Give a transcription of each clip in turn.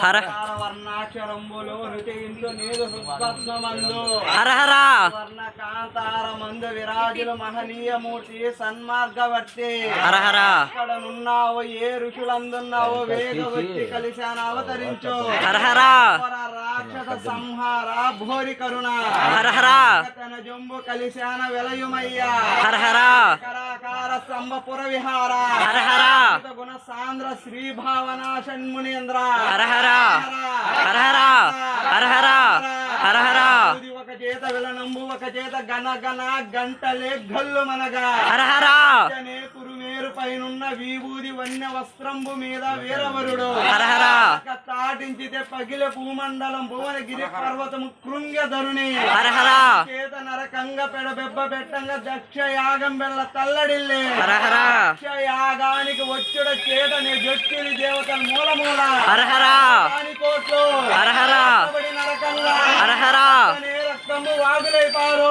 హర వర్ణాక్షరంబులు నృతించు నీరు హృత్పద్మమందు హర హర. వర్ణ కాంతార విరాజులు మహనీయమూర్తి సన్మార్గవర్తి హర హర. ఇక్కడ నున్నావు ఏ ఋషులందున్నావు వేగవచ్చి కలిశాన అవతరించు హర హర. రాక్షస సంహార భోరి కరుణ హర హర. తన జంబు కలిశాన వెలయుమయ్యా హర హర. కరాకార స్తంభపుర విహార హర హర ఆంధ్ర శ్రీ భావన షణ్మునేంద్ర. హరహరా హరహరా హరహరా హరహర ఒక చేత విలనంబు ఒక చేత గన గన గంటలే గల్లు మనగా. హరహర పైనున్న వీభూది వన్య వస్త్రంబు మీద వీరవరుడు తాటించితే పగిల భూమండలం భువనగిరి పర్వతము కృంగధరుని చేత నరకంగా పెడబెబ్బ పెట్టంగా దక్ష యాగం బెళ్ళ తల్లడిల్లి దక్ష యాగానికి వచ్చుడ చేతని జట్టుని దేవత మూలమూల నరకంగా వాగులైపారు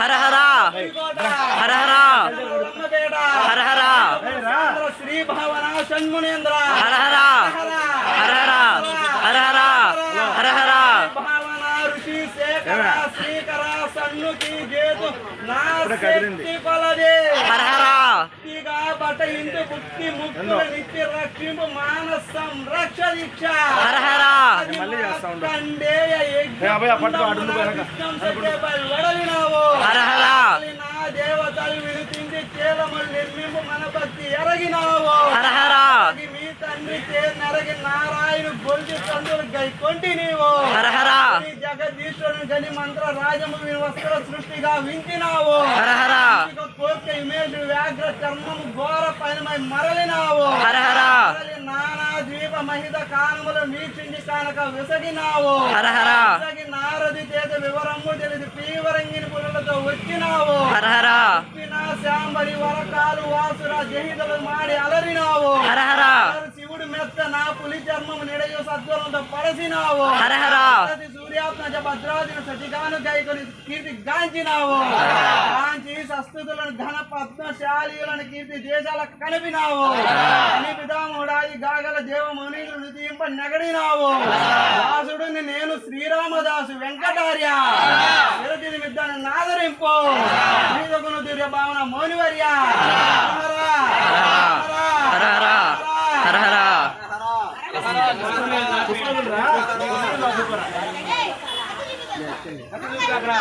హరహర. హరహర. హరహర. శ్రీ భావన షణ్మునేంద్ర హరహర. హరహర. హరహర. హరహర. భావన ఋషి శేఖర శ్రీకర సన్నుకి జేతు. నా శక్తి కొలదే అగ్ని ముక్తుల నిత్య రక్షింపు మాన సంరక్ష దీక్ష వడలినావు. నా దేవతలు విడిచింది కేవలం నిర్మింపు కొంటినీవు జగదీశ్వరుని గని మంత్ర రాజము వస్త్ర సృష్టిగా వించినావు కోరిక ఇమేజ్ ఘోర పైన మరలినావు. నానా ద్వీప మహిత కానములు వీక్షించి చేత వివరము తెలిసి పీవరంగిని పులులతో వచ్చినావు శాంబడి వరకాలు వాసుర జహితలు మాడి అలరినావు. శివుడు మెత్త నా పులి చర్మం నిడ సత్వరంతో పడసినావు. హర హర ప్రతి సూర్యాత్మజ భద్రాదిన సచిగాను గైకొని కీర్తి గాంచినావు. గాంచి సస్తుతులను ఘన పద్మశాలీయులను కీర్తి దేశాల కనిపినావు. అని పితామహుడాది గాగల దేవమునీలు నితింప నెగడినావు. దాసుడిని నేను శ్రీరామదాసు వెంకటార్య. నాదరింపు. దివ్య భావన మౌనివర్య. আমরা